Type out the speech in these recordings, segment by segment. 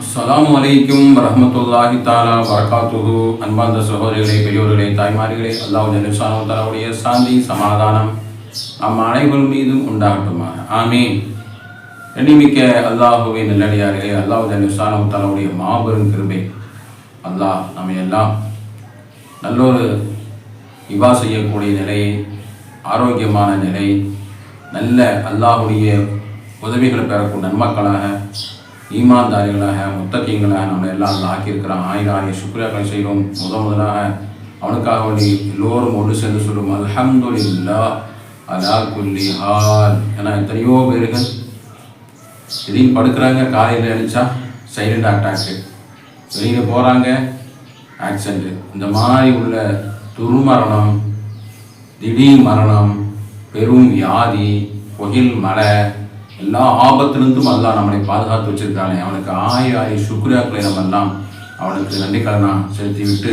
அஸ்லாம் வலைக்கும் ரஹமத்துல்லாஹி தாலா வரகாத்துஹு. அன்பார்ந்த சகோதரிகளே பெரியோர்களே தாய்மார்களே அல்லாஹ் ஜல்லுசானு தாலாவுடைய சாந்தி சமாதானம் நம் அனைவர் மீதும் உண்டாகட்டுமாக. ஆமீன். எண்ணிமிக்க அல்லாஹுவை நல்லடியார்களே அல்லாஹ் ஜல்லுசானு தாலாவுடைய மாபெரும் கிருபை. அல்லாஹ் நம்ம எல்லாம் நல்லொரு இவா செய்யக்கூடிய நிலை ஆரோக்கியமான நிலை நல்ல அல்லாஹுடைய உதவிகளை பெறக்கூடிய நன்மக்களாக ஈமான்தாரிகளாக முத்தக்கியங்களாக நம்ம எல்லாம் அல்லாஹ் ஆக்கியிருக்கிறான். ஆயிரம் ஆயிரம் சுக்ரியாக்களை செய்கிறோம். முத முதலாக அவனுக்காக வேண்டி எல்லோரும் ஒன்று சேர்ந்து சொல்லும் அல்ஹம்துலில்லா அலா குல்லி ஹால். ஏன்னா எத்தனையோ பேர்கள் திடீர்னு படுக்கிறாங்க காலையில் எழுந்தா சைலண்ட் அட்டாக்கு வெளியில் போகிறாங்க ஆக்சிடென்ட். இந்த மாதிரி உள்ள துர்மரணம் திடீர் மரணம் பெரும் வியாதி புகில் மழை எல்லா ஆபத்திலிருந்தும் அல்லா நம்மளை பாதுகாத்து வச்சிருக்கானே. அவனுக்கு ஆயிரம் ஆயிரம் சுக்ரியாக்களை நம்ம எல்லாம் அவனுக்கு நன்றிக்கடனாக செலுத்தி விட்டு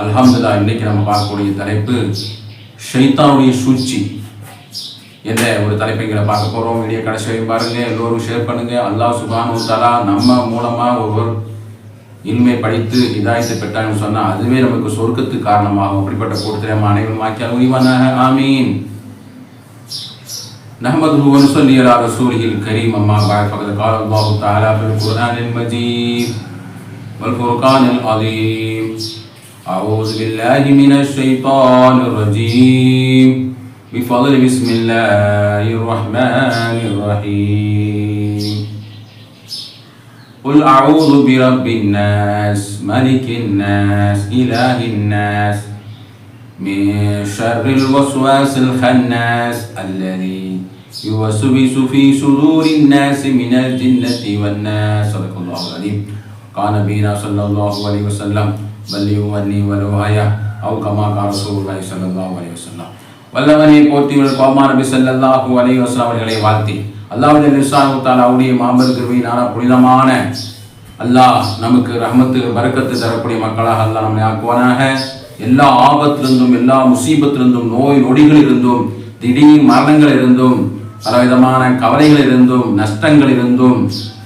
அல்ஹம்துல்லா இன்னைக்கு நம்ம பார்க்கக்கூடிய தலைப்பு ஷைத்தானுடைய சூழ்ச்சி என்ற ஒரு தலைப்பைகளை பார்க்க போகிறோம் வீடியோ கடைசியும் பாருங்கள் பாருங்க. எல்லோரும் ஷேர் பண்ணுங்க. அல்லாஹ் சுபானு தலா நம்ம மூலமாக ஒவ்வொரு இன்மை படித்து இதாயத்தை பெற்றாங்கன்னு சொன்னால் அதுவே நமக்கு சொர்க்கத்துக்கு காரணமாகும். அப்படிப்பட்ட கூட்டத்தில் நம்ம அனைவரும் ஆக்கியால் உரிவானாக. ஆமீன். نحمده ونصلي على رسوله الكريم أما بعد فقد قال الله تعالى في القرآن المجيد والفرقان العظيم. أعوذ بالله من الشيطان الرجيم. بفضل بسم الله الرحمن الرحيم. قل أعوذ برب الناس ملك الناس إله الناس من شر الوسواس الخناس الذي يوسوس في صدور الناس من الجنة والناس صدق الله العظيم قال نبينا صلى الله عليه وسلم بلغوا عني ولو آية أو كما قال رسول الله صلى الله عليه وسلم வல்லவனை போற்றி கோமா நபி ஸல்லல்லாஹு அலைஹி வஸல்லம் அவர்களை வாழ்த்தி அல்லாஹ்வுடைய லிசானு தஆலாவுடைய மாபெரும் கிருபையினால புனிதமான அல்லாஹ் நமக்கு ரஹமத்து பரக்கத்து தரக்கூடிய மக்களாக அல்லாஹ் நம்மை ஆக்குவானாக எல்லா ஆபத்திலிருந்தும் எல்லா முசீபத்திலிருந்தும் நோய் நொடிகள் இருந்தும் திடீர் மரணங்கள் இருந்தும் பலவிதமான கவலைகள் இருந்தும் நஷ்டங்கள் இருந்தும்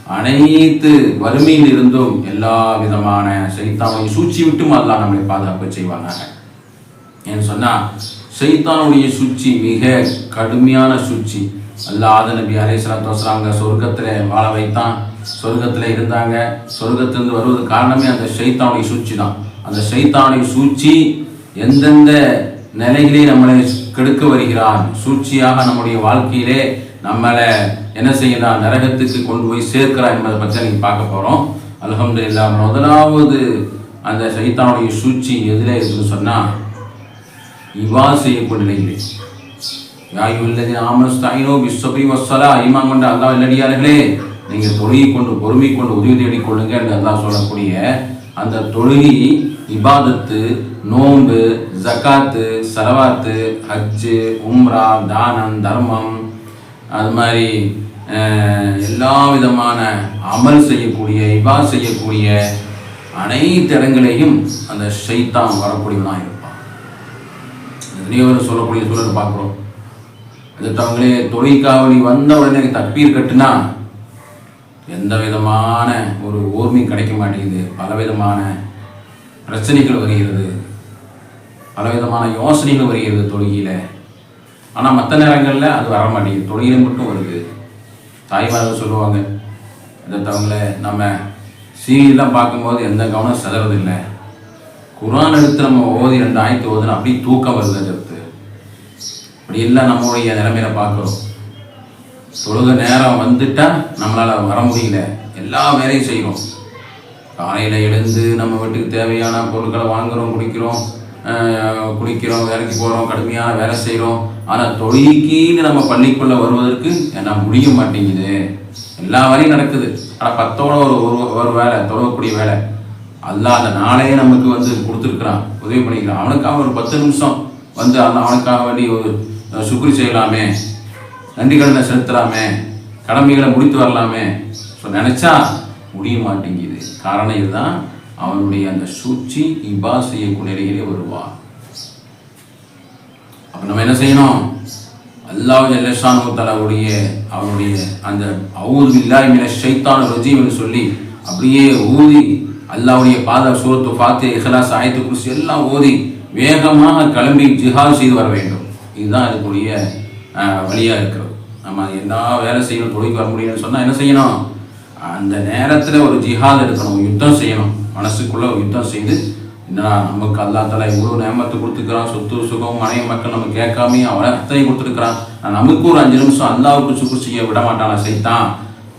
அனைத்து வறுமையில் இருந்தும் எல்லா விதமான சைத்தானை சூழ்ச்சி விட்டும் அல்லாஹ் நம்மளை பாதுகாப்பு செய்வாங்க ஏன்னு சொன்னா சைத்தானுடைய சூழ்ச்சி மிக கடுமையான சூழ்ச்சி. அல்லாத நபி அலைஹிஸ்ஸலாத்து வஸலாங்க சொர்க்கத்துல வாழ வைத்தான். சொர்க்கத்துல இருந்தாங்க. சொர்க்கத்திலிருந்து வருவது காரணமே அந்த சைத்தானுடைய சூழ்ச்சி தான் அந்த சைத்தானின் சூழ்ச்சி எந்தெந்த நிலையிலே நம்மளை கெடுக்க வருகிறான்? சூழ்ச்சியாக நம்முடைய வாழ்க்கையிலே நம்மளை என்ன செய்யலாம் நரகத்துக்கு கொண்டு போய் சேர்க்கிறான் என்பதை பற்றி நீங்கள் பார்க்க போறோம். அல்ஹம்துலில்லாஹ் முதலாவது அந்த சைத்தானுடைய சூழ்ச்சி எதில் இருக்குன்னு சொன்னால் இவ்வாறு செய்யக்கூடிய நிலையிலே. யாயுள்ளது ஆமஸ்தாயினோ விஸ்வபி வசலா ஈமான் கொண்ட அல்லா இல்லடியார்களே நீங்கள் தொழுகை கொண்டு பொறுமை கொண்டு உதவி தேடிக் கொள்ளுங்க என்று அல்லா சொல்லக்கூடிய அந்த தொழுகை இபாதத்து நோன்பு ஜக்காத்து சலவாத்து ஹஜ்ஜு உம்ரா தானம் தர்மம் அது மாதிரி எல்லா விதமான அமல் செய்யக்கூடிய இபா செய்யக்கூடிய அனைத்து இடங்களையும் அந்த ஷைத்தான் வரக்கூடியவனாக இருப்பான். எத்தனையோ சொல்லக்கூடிய சூழலை பார்க்குறோம். அடுத்தவங்களே தொழிற்காவலி வந்த உடனே தப்பீர் கட்டுனா எந்த விதமான ஒரு ஓர்மையும் கிடைக்க மாட்டேங்குது. பலவிதமான பிரச்சனைகள் வருகிறது. பலவிதமான யோசனைகள் வருகிறது தொழுகையில். ஆனால் மற்ற நேரங்களில் அது வர மாட்டேங்குது. தொழுகையில் மட்டும் வருது. தாய்மார்கள் சொல்லுவாங்க அடுத்தவங்கள நம்ம சீரியல்லாம் பார்க்கும்போது எந்த கவனம் செதறதில்லை குரான் எடுத்து நம்ம ஓதி ரெண்டு ஆயத்து ஓதுனா அப்படியே தூக்கம் வருது அடுத்து அப்படி எல்லாம் நம்மளுடைய நிலைமையில பார்க்குறோம். தொழுக நேரம் வந்துட்டால் நம்மளால வர முடியல. எல்லா வேலையும் செய்கிறோம் காலையில் எழுந்து நம்ம வீட்டுக்கு தேவையான பொருட்களை வாங்குறோம் குடிக்கிறோம் குடிக்கிறோம் வேலைக்கு போகிறோம் கடுமையான வேலை செய்கிறோம் ஆனால் தொழுகைக்குன்னு நம்ம பள்ளிக்குள்ளே வருவதற்கு என்ன முடிய மாட்டேங்குது. எல்லா வேலையும் நடக்குது. ஆனால் பத்தோட ஒரு ஒரு ஒரு வேலை தொடரக்கூடிய வேலை. அல்லாத அந்த நாளையே நமக்கு வந்து கொடுத்துருக்குறான். உதவி பண்ணிக்கிறான். அவனுக்காக ஒரு பத்து நிமிஷம் வந்து அந்த அவனுக்காக வேண்டி ஒரு சுக்ரி செய்யலாமே. நன்றி கடனை செலுத்தலாமே. கடமைகளை முடித்து வரலாமே. ஸோ நினச்சா முடிய மாட்டேங்குது காரணம் இதுதான் அவனுடைய அந்த சூழ்ச்சி இபா செய்யக்கூடிய நிலையிலே வருவான் அப்போ நம்ம என்ன செய்யணும்? அல்லாஹ் ஜல்லஷானு தலாவுடைய அவனுடைய அந்த அவுது இல்லாய் மின ஷைத்தான் ரஜீம் என்று சொல்லி அப்படியே ஊதி அல்லாவுடைய பாத சூரத்து பார்த்து இஹ்லாஸ் ஆயத்து குறிச்சு எல்லாம் ஓதி வேகமாக கிளம்பி ஜிஹால் செய்து வர வேண்டும். இதுதான் அதுக்குரிய அஹ், வழியா இருக்கிறது. நம்ம என்ன வேலை செய்யணும் தொழில் வர முடியும்னு சொன்னா என்ன செய்யணும்? அந்த நேரத்தில் ஒரு ஜிஹாத் எடுக்கணும் யுத்தம் செய்யணும். மனசுக்குள்ள யுத்தம் செய்து என்னடா நமக்கு அல்லா தலா இவ்வளவு நேமத்தை கொடுத்துக்கிறான் சொத்து சுகம் மனைவி மக்கள் நம்ம கேட்காமையும் அவன் அத்தனை கொடுத்துருக்கிறான். நமக்கு ஒரு அஞ்சு நிமிஷம் அல்லாவுக்கு சுக்கு செய்ய விட மாட்டானா? சைத்தான்.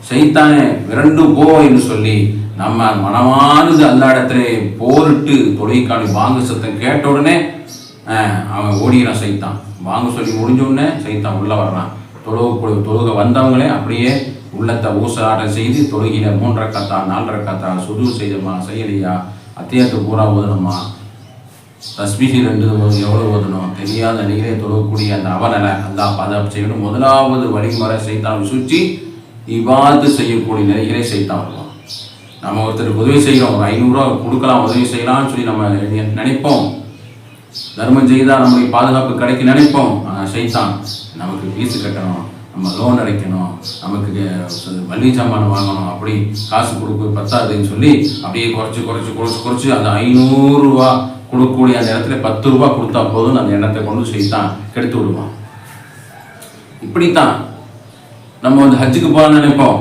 சைத்தானே விரண்டு போ என்று சொல்லி நம்ம மனமானது அல்லா இடத்துல போரிட்டு தொழிற்காணி வாங்க சத்தம் கேட்ட உடனே அவன் ஓடிகிறான் சைத்தான். வாங்க சொல்லி முடிஞ்ச உடனே சைத்தான் உள்ள வர்றான். தொழுக தொழுக வந்தவங்களே அப்படியே உள்ளத்தை ஊசலாட்டம் செய்து தொழுகில மூன்றரை கத்தா நாலரை கத்தா சுது செய்தமா செய்யலையா அத்தியத்தை பூரா ஓதணுமா? தஸ்பிஹி ரெண்டு எவ்வளோ ஓதணும்? தெரியாத நிலையிலே தொழக்கூடிய அந்த அவநலை அந்த பாதுகாப்பு செய்யணும். முதலாவது வழிமுறை செய்தான் சுற்றி இவ்வாறு செய்யக்கூடிய நிலைகளை செய்தான் நம்ம ஒருத்தருக்கு உதவி செய்யறோம். ஒரு ஐநூறுரூவா கொடுக்கலாம் உதவி செய்யலாம்னு சொல்லி நம்ம நினைப்போம். தர்மம் செய்தால் நம்மளுக்கு பாதுகாப்பு கிடைக்க நினைப்போம். ஆனால் நமக்கு ஃபீஸ் கட்டணும். நம்ம லோன் அடைக்கணும் நமக்கு மளிகை சாமான் வாங்கணும் அப்படி காசு கொடுக்க பத்தாதுன்னு சொல்லி அப்படியே குறைச்சி குறைச்சி குறைச்சி குறைச்சி அந்த ஐநூறுரூவா கொடுக்கக்கூடிய அந்த இடத்துல பத்து ரூபா கொடுத்தா போதும் அந்த எண்ணத்தை கொண்டு செய்தான் கெடுத்து விடுவான். இப்படித்தான் நம்ம வந்து ஹஜ்ஜுக்கு போகலாம்னு நினைப்போம்.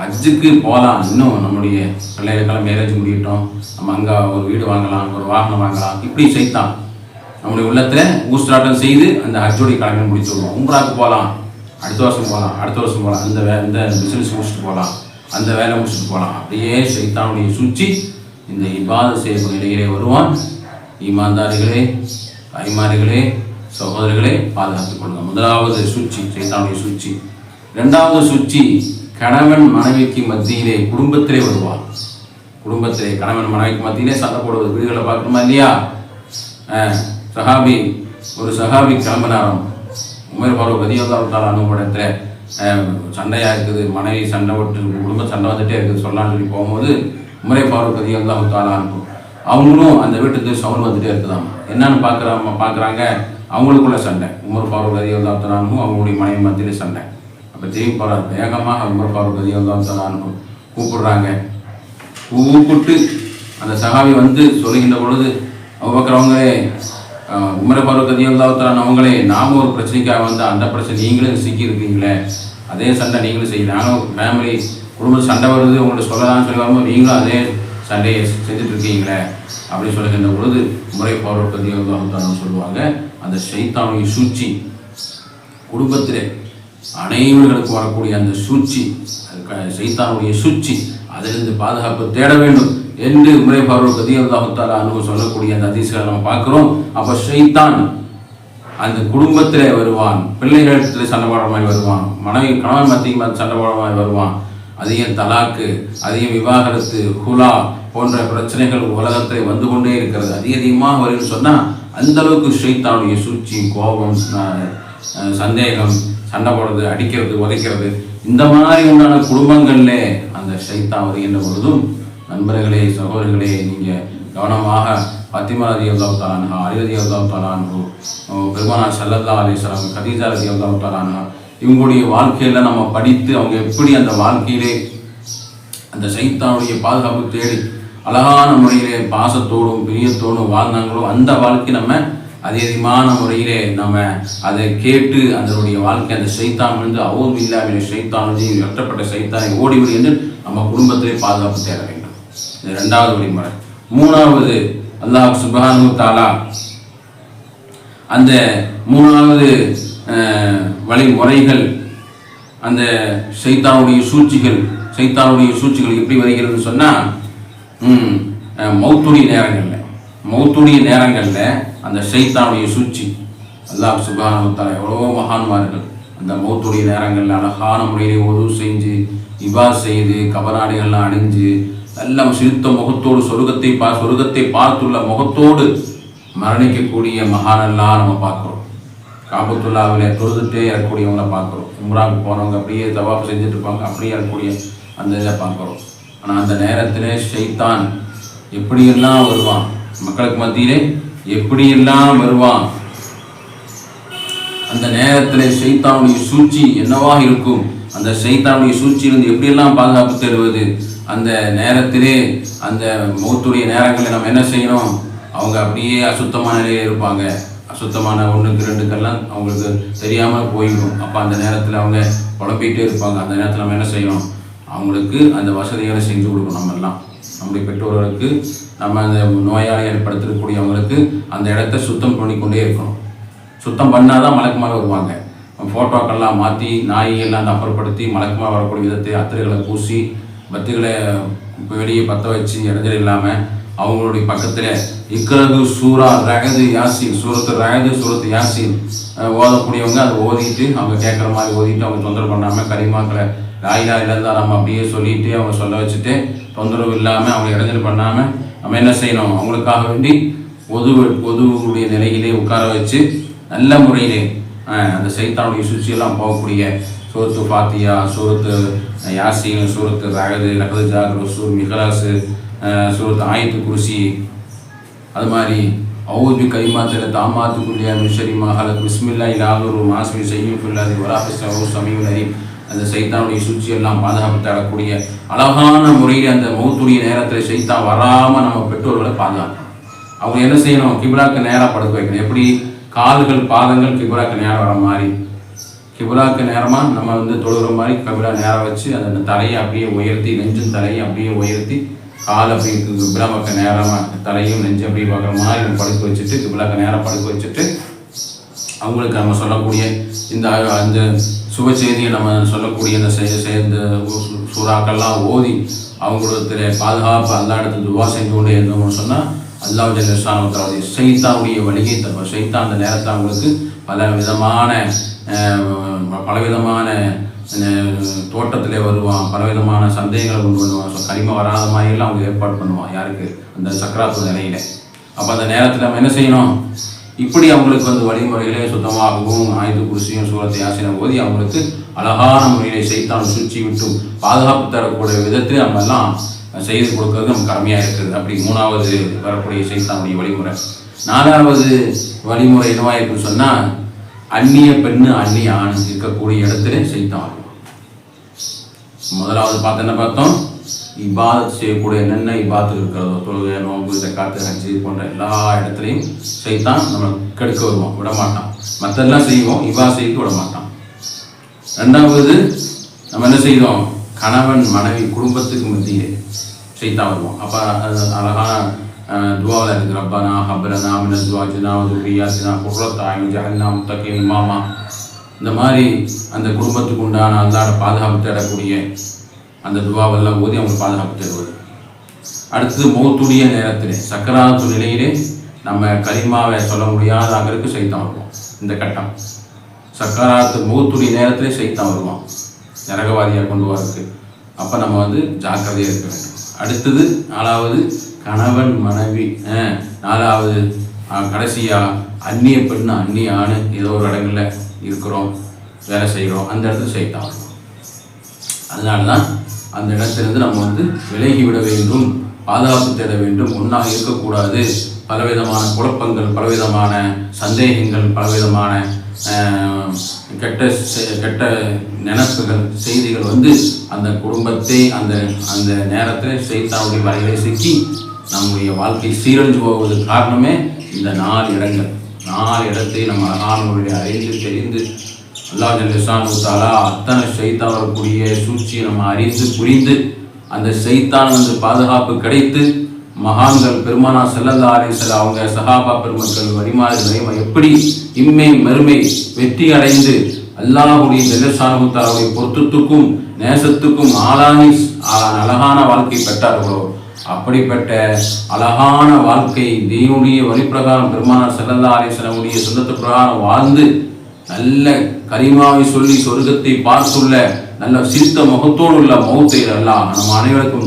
ஹஜ்ஜுக்கு போகலாம் இன்னும் நம்முடைய பிள்ளைகளுக்கெல்லாம் மேரேஜ் முடியட்டும். நம்ம அங்கே ஒரு வீடு வாங்கலாம் ஒரு வாகனம் வாங்கலாம். இப்படி செய்தான். நம்முடைய உள்ளத்தில் ஊஸ்திராட்டம் செய்து அந்த ஹஜ்ஜோடைய கடமை முடிச்சு விடுவோம். உம்ராக்கு போகலாம் அடுத்த வருஷம் போகலாம் அடுத்த வருஷம் போகலாம் அந்த வே இந்த பிசினஸ் முடிச்சுட்டு போகலாம் அந்த வேலை முடிச்சுட்டு போகலாம். அப்படியே சைத்தானுடைய சுற்றி இந்த இபாத செய்யும் நிலையிலே வருவான். ஈமான்தாரிகளே தாய்மார்களே சகோதரர்களே பாதுகாத்துக் கொள்ளுங்க முதலாவது சூழ்ச்சி சைத்தானுடைய சூழ்ச்சி. இரண்டாவது சூழ்ச்சி கணவன் மனைவிக்கு மத்தியிலே குடும்பத்திலே வருவான் குடும்பத்திலே கணவன் மனைவிக்கு மத்தியிலே சண்டை போடுவது. வீடுகளை பார்க்கணுமா இல்லையா? சஹாபி ஒரு சஹாபி கிளம்பினாராம். உமர் ஃபாரூக் அதிகாரத்தால் அனுபவத்தில் சண்டையாக இருக்குது மனைவி சண்டை விட்டு குடும்ப சண்டை வந்துட்டே இருக்குது சொல்லலாம்னு சொல்லி போகும்போது உமரே ஃபாரூக் அதிகாரத்தால் தாலா அனுப்பும் அவங்களும் அந்த வீட்டுக்கு சவுண்ட் வந்துட்டே இருக்குதாம். என்னன்னு பார்க்குறாம பார்க்குறாங்க அவங்களுக்குள்ள சண்டை. உமர் ஃபாரூக் அதிகாரத்தால் தாலானும் அவங்களுடைய மனைவி மத்தியிலே சண்டை. அப்போ திரும்பி போகிறார் வேகமாக உமர் ஃபாரூக் அதிகாரத்தால் தாலானும் கூப்பிடுறாங்க. கூப்பிட்டு அந்த சகாவி வந்து சொல்லுகின்ற பொழுது அவங்களே உமர பருவத்தி அல்லாத்தான அவங்களே நாம ஒரு பிரச்சனைக்காக வந்து அந்த பிரச்சனை நீங்களும் சிக்கி இருக்கீங்களே? அதே சண்டை நீங்களும் செய்யல நானும் ஃபேமிலி குடும்ப சண்டை வருது உங்கள்கிட்ட சொல்லலாம்னு சொல்லி வரும்போது நீங்களும் அதே சண்டையை செஞ்சுட்டு இருக்கீங்களே? அப்படின்னு சொல்லுகின்ற பொழுது முறை பருவத்தி அல்லாத்தான சொல்லுவாங்க அந்த சைத்தானுடைய சூழ்ச்சி குடும்பத்திலே அனைவர்களுக்கு வரக்கூடிய அந்த சூழ்ச்சி சைத்தானுடைய சூழ்ச்சி அதிலிருந்து பாதுகாப்பு தேட வேண்டும். என்று உமரே பார்வை கதியல்லாஹால அனுபவம் சொல்லக்கூடிய அந்த அதிசயங்களை நம்ம பார்க்குறோம். அப்போ ஷைத்தான் அந்த குடும்பத்தில் வருவான் பிள்ளைகளிடத்தில் சண்டை போடுற வருவான் மனைவி கணவன் மத்திய சண்டை வருவான். அதிகம் தலாக்கு அதிகம் விவாகரத்து ஹுலா போன்ற பிரச்சனைகள் உலகத்தில் வந்து கொண்டே இருக்கிறது. அதிக அதிகமாக வரும்னு சொன்னால் அந்த அளவுக்கு ஷைத்தானுடைய சூழ்ச்சி கோபம் சந்தேகம் சண்டை போடுறது அடிக்கிறது உதைக்கிறது இந்த மாதிரி உண்டான குடும்பங்களில் அந்த ஷைத்தான் வருகின்ற பொழுதும் நண்பர்களே சகோதரர்களே நீங்கள் கவனமாக பத்திமா ரதி அல்லாஹ் தாலான்ஹா அலி ரதி அல்லாஹ் தாலான்ஹு பெருமானா சல்லல்லா அலிஸ்லாம் கதீஜா ரதி அல்லாஹ் தாலான்ஹா இவங்களுடைய வாழ்க்கையில் நம்ம படித்து அவங்க எப்படி அந்த வாழ்க்கையிலே அந்த சைத்தானுடைய பாதுகாப்பு தேடி அழகான முறையிலே பாசத்தோடும் பிரியத்தோடும் வாழ்ந்தாங்களோ அந்த வாழ்க்கை நம்ம அதே அதிகமான முறையிலே நம்ம அதை கேட்டு அதனுடைய வாழ்க்கை அந்த சைத்தான் விழுந்து அவோம் இல்லாமல் சைத்தான் வெட்டப்பட்ட சைத்தானை ஓடிவிடு என்று நம்ம குடும்பத்திலே பாதுகாப்பு தேட வேண்டும். ரெண்டாவது வழிமுறை. மூணாவது அல்லாஹ் சுப்ஹானஹு தாலா அந்த மூணாவது வழிமுறைகள் அந்த சைத்தானுடைய சூழ்ச்சிகள் சைத்தானுடைய சூழ்ச்சிகள் எப்படி வருகிறதுன்னு சொன்னால் மௌத்துடைய நேரங்களில். மௌத்துடைய நேரங்களில் அந்த சைத்தானுடைய சூழ்ச்சி. அல்லாஹ் சுப்ஹானஹு தாலா எவ்வளோ மகான்மார்கள் அந்த மௌத்துடைய நேரங்களில் அழகான முறையிலே உதவு செஞ்சு இவ்வாறு செய்து கபராடைகள்லாம் அணிஞ்சு எல்லாம் சிரித்த முகத்தோடு சொருகத்தை பா சொருகத்தை பார்த்துள்ள முகத்தோடு மரணிக்கக்கூடிய மகானெல்லாம் நம்ம பார்க்குறோம். காபத்துல்லாவில் தொழுதுட்டே இறக்கக்கூடியவங்கள பார்க்குறோம். உம்ராவுக்கு போனவங்க அப்படியே தவாப்பு செஞ்சுட்டு இருப்பாங்க அப்படியே இறக்கக்கூடிய அந்த இதை பார்க்குறோம். ஆனால் அந்த நேரத்திலே ஷைத்தான் எப்படியெல்லாம் வருவான்? மக்களுக்கு மத்தியிலே எப்படியெல்லாம் வருவான்? அந்த நேரத்தில் ஷைத்தானுடைய சூழ்ச்சி என்னவாக இருக்கும்? அந்த சைத்தானுடைய சூழ்ச்சியிலிருந்து எப்படியெல்லாம் பாதுகாப்பு தருவது அந்த நேரத்திலே அந்த மௌத்துடைய நேரங்களில் நம்ம என்ன செய்யணும்? அவங்க அப்படியே அசுத்தமான நிலையில் இருப்பாங்க. அசுத்தமான ஒன்றுக்கு ரெண்டுக்கெல்லாம் அவங்களுக்கு தெரியாமல் போயிடும். அப்போ அந்த நேரத்தில் அவங்க குழப்பிகிட்டே இருப்பாங்க. அந்த நேரத்தில் நம்ம என்ன செய்யணும்? அவங்களுக்கு அந்த வசதிகளை செஞ்சு கொடுக்கணும் நம்ம எல்லாம் நம்முடைய பெற்றோர்களுக்கு நம்ம அந்த நோயாளி ஏற்படுத்தக்கூடியவங்களுக்கு அந்த இடத்த சுத்தம் பண்ணிக்கொண்டே இருக்கணும். சுத்தம் பண்ணால் தான் மலக்குமாக வருவாங்க. ஃபோட்டோக்கெல்லாம் மாற்றி நாயெல்லாம் அப்புறப்படுத்தி மலக்குமாக வரக்கூடிய விதத்தை அத்திரைகளை பூசி பத்திரிகளை வெளியே பற்ற வச்சு இடைஞ்சல் இல்லாமல் அவங்களுடைய பக்கத்தில் இக்கிறது சூரா ரகது யாசின் சூரத்து ரகது சூரத்து யாசின் ஓதக்கூடியவங்க அதை ஓதிட்டு அவங்க கேட்குற மாதிரி ஓதிட்டு அவங்க தொந்தரவு பண்ணாமல் கரிமாக்களை லாயிலா இல்லைதான் நம்ம அப்படியே சொல்லிட்டு அவங்க சொல்ல வச்சுட்டு தொந்தரவு இல்லாமல் அவங்க இடைஞ்சல் பண்ணாமல் நம்ம என்ன செய்யணும்? அவங்களுக்காக வேண்டி ஒது ஒதுவுடைய நிலையிலே உட்கார வச்சு நல்ல முறையிலே அந்த சைத்தானுடைய சுற்றியெல்லாம் போகக்கூடிய சூரத்து ஃபாத்தியா சூரத்து யாசின் சூரத்து ரகது ரகது ஜாகர் சூர் மிகலாசு சூரத்து ஆயத்து குருசி. அது மாதிரி அவுது கைமாத்தில் தாமாத்து குல்லியா மிஷரி மஹலத் பிஸ்மில்லா இலாகூர் மாஸ்மி செய்யும் பில்லாதி வராபிஸ்லு சமீம் நரி அந்த சைத்தானுடைய சூழ்ச்சியெல்லாம் பாதுகாப்பு தரக்கூடிய அழகான முறையில் அந்த மௌத்துடைய நேரத்தில் சைத்தான் வராமல் நம்ம பெற்றோர்களை பாதுகாக்கணும் அவங்க என்ன செய்யணும்? கிபிலாக்கு நேராக படுக்க வைக்கணும். எப்படி? கால்கள் பாதங்கள் கிபுராக்கு நேரம் வர மாதிரி. கிபுராக்கு நேரமாக நம்ம வந்து தொழுகிற மாதிரி கபிரா நேரம் வச்சு அந்த தலையை அப்படியே உயர்த்தி நெஞ்சும் தலையை அப்படியே உயர்த்தி கால் அப்படி கிபிரா பக்கம் நேரமாக தலையும் நெஞ்சு அப்படியே பார்க்குற மாதிரி நம்ம படுக்க வச்சுட்டு கிபிராக்கு நேரம் படுக்க வச்சுட்டு அவங்களுக்கு நம்ம சொல்லக்கூடிய இந்த அந்த சுப செய்தியை நம்ம சொல்லக்கூடிய இந்த சேர்ந்த சுறாக்கள்லாம் சூறாக்கள்லாம் ஓதி அவங்களுடைய பாதுகாப்பு அந்த இடத்துல துவா செஞ்சு கொண்டு இருந்தோம்னு சொன்னால் அல்லாஹ் ஜல்லிஸ்லானுடைய சைத்தாவுடைய வழியை தரும் சைத்தா அந்த நேரத்தில் அவங்களுக்கு பல விதமான பலவிதமான தோட்டத்தில் வருவான் பலவிதமான சந்தேகங்களை கொண்டு வருவான். ஸோ கரிம வராத மாதிரிலாம் அவங்க ஏற்பாடு பண்ணுவான் யாருக்கு? அந்த சக்கராத்து நிலையில். அப்போ அந்த நேரத்தில் நம்ம என்ன செய்யணும்? இப்படி அவங்களுக்கு வந்து வழிமுறைகளே சுத்தமாகவும் ஆயுத குருசியும் சூரத்தை யாசினம் ஓதி அவங்களுக்கு அழகான முறையிலே செய்தான் சுற்றி விட்டு பாதுகாப்பு தரக்கூடிய விதத்தில் நம்ம எல்லாம் செய்து கொடுக்கறது நம்ம கடமையாக இருக்குது. அப்படி மூணாவது வரக்கூடிய செய்தானுடைய வழிமுறை. நாலாவது வழிமுறை என்னவா இருக்குன்னு சொன்னால் அந்நிய பெண்ணு அந்நிய ஆண் இருக்கக்கூடிய இடத்துல செய்தான் முதலாவது பார்த்து என்ன பார்த்தோம்? இபாதத் செய்யக்கூடிய என்னென்ன இபாத்து இருக்கிறதோ தொழுகை நோம்பு காத்து ஹஜ்ஜி போன்ற எல்லா இடத்துலையும் செய்தான் நம்ம கெடுக்க வருவோம் விட மாட்டான் மற்றெல்லாம் செய்வோம் இபா செய்து விட மாட்டான் ரெண்டாவது நம்ம என்ன செய்தோம்? கணவன் மனைவி குடும்பத்துக்கு மத்தியே செய்தான் வருவோம் அப்போ அழகான துவாவில் இருக்கு ரப்பானா ஹப்ரனா மின துவாஜினா துரியாசினா குர்ரத்தாயும் ஜஹன்னா முத்தகி மாமா இந்த மாதிரி அந்த குடும்பத்துக்கு உண்டான அல்லாட பாதுகாப்பு தேடக்கூடிய அந்த துவாவெல்லாம் ஓதி அவங்க பாதுகாப்பு தேடுவது அடுத்தது மௌத்துடைய நேரத்திலே சக்கராத்து நிலையிலே நம்ம கரிமாவை சொல்ல முடியாத அங்கருக்கு சைத்தான் வருவோம் இந்த கட்டம் சக்கராத்து மௌத்துடைய நேரத்திலே சைத்தான் வருவான் நரகவாதியாக கொண்டு வரதுக்கு அப்போ நம்ம வந்து ஜாக்கிரதையாக இருக்க வேண்டும் அடுத்தது நாலாவது கணவன் மனைவி. நாலாவது கடைசியாக கடைசியா அந்நிய பெண்ணு அந்நிய ஆணு ஏதோ ஒரு இடங்கள்ல இருக்கிறோம் வேலை செய்கிறோம் அந்த இடத்துல சைத்தான் வருவான் அதனால தான் அந்த இடத்திலிருந்து நம்ம வந்து விலகி விட வேண்டும் பாதுகாப்பு தேட வேண்டும் ஒன்றாக இருக்கக்கூடாது. பலவிதமான குழப்பங்கள் பலவிதமான சந்தேகங்கள் பலவிதமான கெட்ட செ- கெட்ட நினப்புகள் செய்திகள் வந்து அந்த குடும்பத்தை அந்த அந்த நேரத்தில் செய்தாவுடைய வரையிலே சிக்கி நம்முடைய வாழ்க்கை சீரழிஞ்சு போவது காரணமே இந்த நாலு இடங்கள். நாலு இடத்தை நம்ம அழகானவருடைய அறிந்து தெரிந்து அல்லா ஜல்லிசானு தாலா அத்தனை சைத்தான் வரக்கூடிய சூழ்ச்சியை நம்ம அறிந்து புரிந்து அந்த செய்தான் வந்து பாதுகாப்பு கிடைத்து மகான்கள் பெருமானா செல்லல்லா அலிசல் அவங்க சஹாபா பெருமக்கள் வரிமாறு நிலைமை எப்படி இம்மை மறுமை வெற்றி அடைந்து அல்லாஹுடைய ஜல்லிசானு பொருத்தத்துக்கும் நேசத்துக்கும் ஆளானி அழகான வாழ்க்கை பெற்றார்களோ? அப்படிப்பட்ட அழகான வாழ்க்கை தீனுடைய வழிப்பிரகாரம் பெருமானார் செல்லல்லா அலிசலமுடைய சொந்தத்து பிரகாரம் வாழ்ந்து நல்ல கரிமாவை சொல்லி சொர்க்கத்தை பார்த்துள்ள நல்ல சித்த முகத்தோடு உள்ள மௌத்தை அல்லாஹ் நம் அனைவருக்கும்